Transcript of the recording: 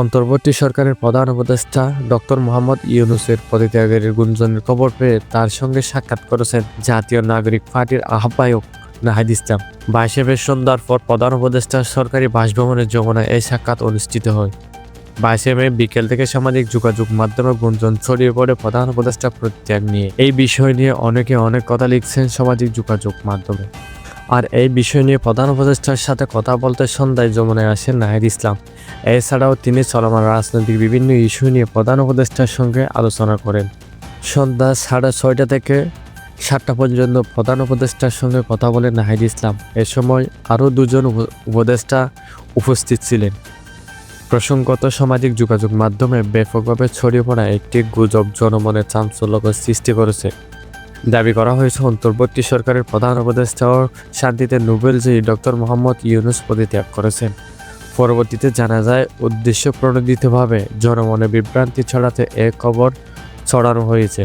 অন্তর্বর্তী সরকারের প্রধান উপদেষ্টা ডক্টর মোহাম্মদ ইউনুসের পদত্যাগের গুঞ্জনের খবর পেয়ে তার সঙ্গে সাক্ষাৎ করেছেন জাতীয় নাগরিক পার্টির আহ্বায়ক নাহিদ ইসলাম। বাইশে মে সন্ধ্যার পর প্রধান উপদেষ্টার সরকারি বাসভবনের যমুনায় এই সাক্ষাৎ অনুষ্ঠিত হয়। বাইশে মে বিকেল থেকে সামাজিক যোগাযোগ মাধ্যমে গুঞ্জন ছড়িয়ে পড়ে প্রধান উপদেষ্টা প্রত্যাগ নিয়ে। এই বিষয় নিয়ে অনেকে অনেক কথা লিখছেন সামাজিক যোগাযোগ মাধ্যমে। আর এই বিষয় নিয়ে প্রধান উপদেষ্টার সাথে কথা বলতে সন্ধ্যায় যমুনায় আসেন নাহিদ ইসলাম। এছাড়াও তিনি চলমান রাজনৈতিক বিভিন্ন ইস্যু নিয়ে প্রধান উপদেষ্টার সঙ্গে আলোচনা করেন। সন্ধ্যা সাড়ে ছয়টা থেকে সাতটা পর্যন্ত প্রধান উপদেষ্টার সঙ্গে কথা বলেন নাহিদ ইসলাম। এ সময় আরও দুজন উপ- উপদেষ্টা উপস্থিত ছিলেন। প্রসঙ্গত সামাজিক যোগাযোগ মাধ্যমে ব্যাপকভাবে ছড়িয়ে পড়া একটি গুজব জনমনে চাঞ্চল্যকর সৃষ্টি করেছে। দাবি করা হয়েছে, অন্তর্বর্তী সরকারের প্রধান উপদেষ্টা শান্তিতে নোবেলজয়ী ডক্টর মোহাম্মদ ইউনুস পদত্যাগ করেছেন। পরবর্তীতে জানা যায় উদ্দেশ্য প্রণোদিতভাবে জনমনে বিভ্রান্তি ছড়াতে এ খবর ছড়ানো হয়েছে।